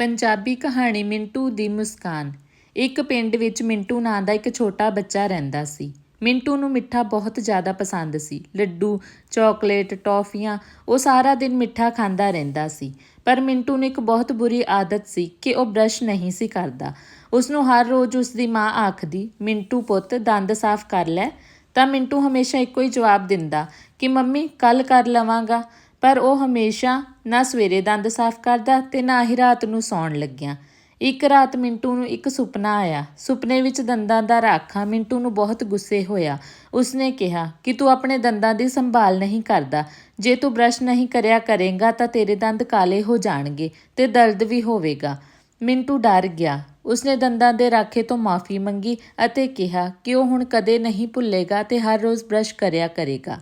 ਪੰਜਾਬੀ ਕਹਾਣੀ ਮਿੰਟੂ ਦੀ ਮੁਸਕਾਨ। ਇੱਕ ਪਿੰਡ ਵਿੱਚ ਮਿੰਟੂ ਨਾਂ ਦਾ ਇੱਕ ਛੋਟਾ ਬੱਚਾ ਰਹਿੰਦਾ ਸੀ। ਮਿੰਟੂ ਨੂੰ ਮਿੱਠਾ ਬਹੁਤ ਜ਼ਿਆਦਾ ਪਸੰਦ ਸੀ। ਲੱਡੂ, ਚਾਕਲੇਟ, ਟੌਫੀਆਂ, ਉਹ ਸਾਰਾ ਦਿਨ ਮਿੱਠਾ ਖਾਂਦਾ ਰਹਿੰਦਾ ਸੀ। ਪਰ ਮਿੰਟੂ ਨੂੰ ਇੱਕ ਬਹੁਤ ਬੁਰੀ ਆਦਤ ਸੀ ਕਿ ਉਹ ਬ੍ਰਸ਼ ਨਹੀਂ ਸੀ ਕਰਦਾ। ਉਸ ਨੂੰ ਹਰ ਰੋਜ਼ ਉਸ ਦੀ ਮਾਂ ਆਖਦੀ, ਮਿੰਟੂ ਪੁੱਤ, ਦੰਦ ਸਾਫ਼ ਕਰ ਲੈ। ਤਾਂ ਮਿੰਟੂ ਹਮੇਸ਼ਾ ਇੱਕੋ ਹੀ ਜਵਾਬ ਦਿੰਦਾ ਕਿ, ਮੰਮੀ ਕੱਲ ਕਰ ਲਵਾਂਗਾ। ਪਰ ਉਹ ਹਮੇਸ਼ਾ ਨਾ ਸਵੇਰੇ ਦੰਦ ਸਾਫ਼ ਕਰਦਾ ਤੇ ਨਾ ਹੀ ਰਾਤ ਨੂੰ ਸੌਣ ਲੱਗਿਆ। ਇੱਕ ਰਾਤ ਮਿੰਟੂ ਨੂੰ ਇੱਕ ਸੁਪਨਾ ਆਇਆ। ਸੁਪਨੇ ਵਿੱਚ ਦੰਦਾਂ ਦਾ ਰਾਖਾ ਮਿੰਟੂ ਨੂੰ ਬਹੁਤ ਗੁੱਸੇ ਹੋਇਆ। ਉਸਨੇ ਕਿਹਾ, ਕਿ ਤੂੰ ਆਪਣੇ ਦੰਦਾਂ ਦੀ ਸੰਭਾਲ ਨਹੀਂ ਕਰਦਾ। ਜੇ ਤੂੰ ਬ੍ਰਸ਼ ਨਹੀਂ ਕਰਿਆ ਕਰੇਗਾ ਤਾਂ ਤੇਰੇ ਦੰਦ ਕਾਲੇ ਹੋ ਜਾਣਗੇ ਤੇ ਦਰਦ ਵੀ ਹੋਵੇਗਾ। ਮਿੰਟੂ ਡਰ ਗਿਆ। ਉਸਨੇ ਦੰਦਾਂ ਦੇ ਰਾਖੇ ਤੋਂ ਮਾਫੀ ਮੰਗੀ ਅਤੇ ਕਿਹਾ ਕਿ ਉਹ ਹੁਣ ਕਦੇ ਨਹੀਂ ਭੁੱਲੇਗਾ ਤੇ ਹਰ ਰੋਜ਼ ਬ੍ਰਸ਼ ਕਰਿਆ ਕਰੇਗਾ।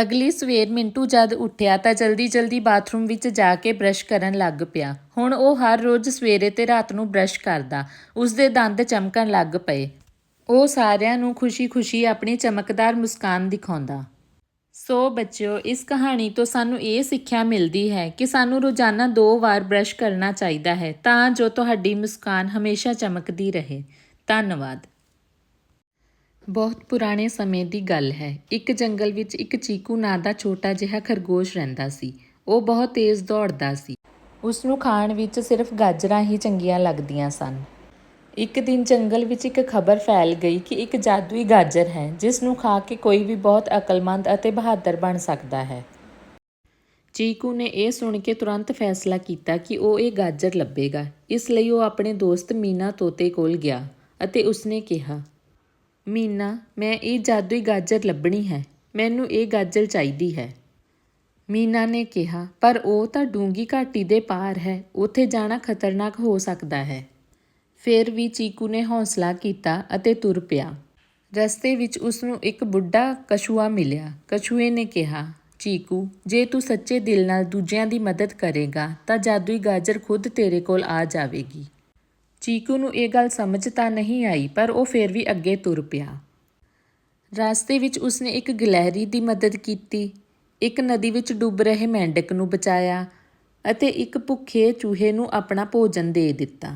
ਅਗਲੀ ਸਵੇਰ ਮਿੰਟੂ ਜਦ ਉੱਠਿਆ ਤਾਂ ਜਲਦੀ-ਜਲਦੀ ਬਾਥਰੂਮ ਵਿੱਚ ਜਾ ਕੇ ਬ੍ਰਸ਼ ਕਰਨ ਲੱਗ ਪਿਆ। ਹੁਣ ਉਹ ਹਰ ਰੋਜ਼ ਸਵੇਰੇ ਤੇ ਰਾਤ ਨੂੰ ਬ੍ਰਸ਼ ਕਰਦਾ। ਉਸਦੇ ਦੰਦ ਚਮਕਣ ਲੱਗ ਪਏ। ਉਹ ਸਾਰਿਆਂ ਨੂੰ ਖੁਸ਼ੀ-ਖੁਸ਼ੀ ਆਪਣੀ ਚਮਕਦਾਰ ਮੁਸਕਾਨ ਦਿਖਾਉਂਦਾ। ਸੋ ਬੱਚਿਓ, ਇਸ ਕਹਾਣੀ ਤੋਂ ਸਾਨੂੰ ਇਹ ਸਿੱਖਿਆ ਮਿਲਦੀ ਹੈ ਕਿ ਸਾਨੂੰ ਰੋਜ਼ਾਨਾ ਦੋ ਵਾਰ ਬ੍ਰਸ਼ ਕਰਨਾ ਚਾਹੀਦਾ ਹੈ ਤਾਂ ਜੋ ਤੁਹਾਡੀ ਮੁਸਕਾਨ ਹਮੇਸ਼ਾ ਚਮਕਦੀ ਰਹੇ। ਧੰਨਵਾਦ। ਬਹੁਤ ਪੁਰਾਣੇ ਸਮੇਂ ਦੀ ਗੱਲ ਹੈ। ਇੱਕ ਜੰਗਲ ਵਿੱਚ ਇੱਕ ਚੀਕੂ ਨਾਂ ਦਾ ਛੋਟਾ ਜਿਹਾ ਖਰਗੋਸ਼ ਰਹਿੰਦਾ ਸੀ। ਉਹ ਬਹੁਤ ਤੇਜ਼ ਦੌੜਦਾ ਸੀ। ਉਸ ਨੂੰ ਖਾਣ ਵਿੱਚ ਸਿਰਫ ਗਾਜਰਾਂ ਹੀ ਚੰਗੀਆਂ ਲੱਗਦੀਆਂ ਸਨ। ਇੱਕ ਦਿਨ ਜੰਗਲ ਵਿੱਚ ਇੱਕ ਖਬਰ ਫੈਲ ਗਈ ਕਿ ਇੱਕ ਜਾਦੂਈ ਗਾਜਰ ਹੈ, ਜਿਸ ਨੂੰ ਖਾ ਕੇ ਕੋਈ ਵੀ ਬਹੁਤ ਅਕਲਮੰਦ ਅਤੇ ਬਹਾਦਰ ਬਣ ਸਕਦਾ ਹੈ। ਚੀਕੂ ਨੇ ਇਹ ਸੁਣ ਕੇ ਤੁਰੰਤ ਫੈਸਲਾ ਕੀਤਾ ਕਿ ਉਹ ਇਹ ਗਾਜਰ ਲੱਭੇਗਾ। ਇਸ ਲਈ ਉਹ ਆਪਣੇ ਦੋਸਤ ਮੀਨਾ ਤੋਤੇ ਕੋਲ ਗਿਆ ਅਤੇ ਉਸਨੇ ਕਿਹਾ ਮੀਨਾ, ਮੈਂ ਇਹ ਜਾਦੂਈ ਗਾਜਰ ਲੱਭਣੀ ਹੈ। ਮੈਨੂੰ ਇਹ ਗਾਜਰ ਚਾਹੀਦੀ ਹੈ। ਮੀਨਾ ਨੇ ਕਿਹਾ, ਪਰ ਉਹ ਤਾਂ ਡੂੰਗੀ ਘਾਟੀ ਦੇ ਪਾਰ ਹੈ। ਉੱਥੇ ਜਾਣਾ ਖਤਰਨਾਕ ਹੋ ਸਕਦਾ ਹੈ। ਫਿਰ ਵੀ ਚੀਕੂ ਨੇ ਹੌਸਲਾ ਕੀਤਾ ਅਤੇ ਤੁਰ ਪਿਆ। ਰਸਤੇ ਵਿੱਚ ਉਸ ਨੂੰ ਇੱਕ ਬੁੱਢਾ ਕਛੂਆ ਮਿਲਿਆ। ਕਛੂਏ ਨੇ ਕਿਹਾ, ਚੀਕੂ, ਜੇ ਤੂੰ ਸੱਚੇ ਦਿਲ ਨਾਲ ਦੂਜਿਆਂ ਦੀ ਮਦਦ ਕਰੇਗਾ, ਤਾਂ ਜਾਦੂਈ ਗਾਜਰ ਖੁਦ ਤੇਰੇ ਕੋਲ ਆ ਜਾਵੇਗੀ। ਚੀਕੂ ਨੂੰ ਇਹ ਗੱਲ ਸਮਝ ਤਾਂ ਨਹੀਂ ਆਈ, ਪਰ ਉਹ ਫਿਰ ਵੀ ਅੱਗੇ ਤੁਰ ਪਿਆ। ਰਸਤੇ ਵਿੱਚ ਉਸਨੇ ਇੱਕ ਗਲਹਿਰੀ ਦੀ ਮਦਦ ਕੀਤੀ। ਇੱਕ ਨਦੀ ਵਿੱਚ ਡੁੱਬ ਰਹੇ ਮੈਂਢਕ ਨੂੰ ਬਚਾਇਆ ਅਤੇ ਇੱਕ ਭੁੱਖੇ ਚੂਹੇ ਨੂੰ ਆਪਣਾ ਭੋਜਨ ਦੇ ਦਿੱਤਾ।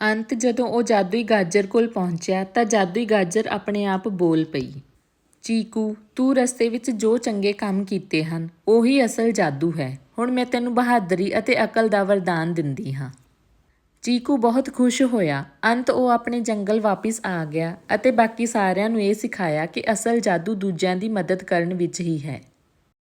ਅੰਤ ਜਦੋਂ ਉਹ ਜਾਦੂਈ ਗਾਜਰ ਕੋਲ ਪਹੁੰਚਿਆ, ਤਾਂ ਜਾਦੂਈ ਗਾਜਰ ਆਪਣੇ ਆਪ ਬੋਲ ਪਈ, ਚੀਕੂ, ਤੂੰ ਰਸਤੇ ਵਿੱਚ ਜੋ ਚੰਗੇ ਕੰਮ ਕੀਤੇ ਹਨ, ਉਹੀ ਅਸਲ ਜਾਦੂ ਹੈ। ਹੁਣ ਮੈਂ ਤੈਨੂੰ ਬਹਾਦਰੀ ਅਤੇ ਅਕਲ ਦਾ ਵਰਦਾਨ ਦਿੰਦੀ ਹਾਂ। ਚੀਕੂ ਬਹੁਤ ਖੁਸ਼ ਹੋਇਆ। ਅੰਤ ਉਹ ਆਪਣੇ ਜੰਗਲ ਵਾਪਿਸ ਆ ਗਿਆ ਅਤੇ ਬਾਕੀ ਸਾਰਿਆਂ ਨੂੰ ਇਹ ਸਿਖਾਇਆ ਕਿ ਅਸਲ ਜਾਦੂ ਦੂਜਿਆਂ ਦੀ ਮਦਦ ਕਰਨ ਵਿੱਚ ਹੀ ਹੈ।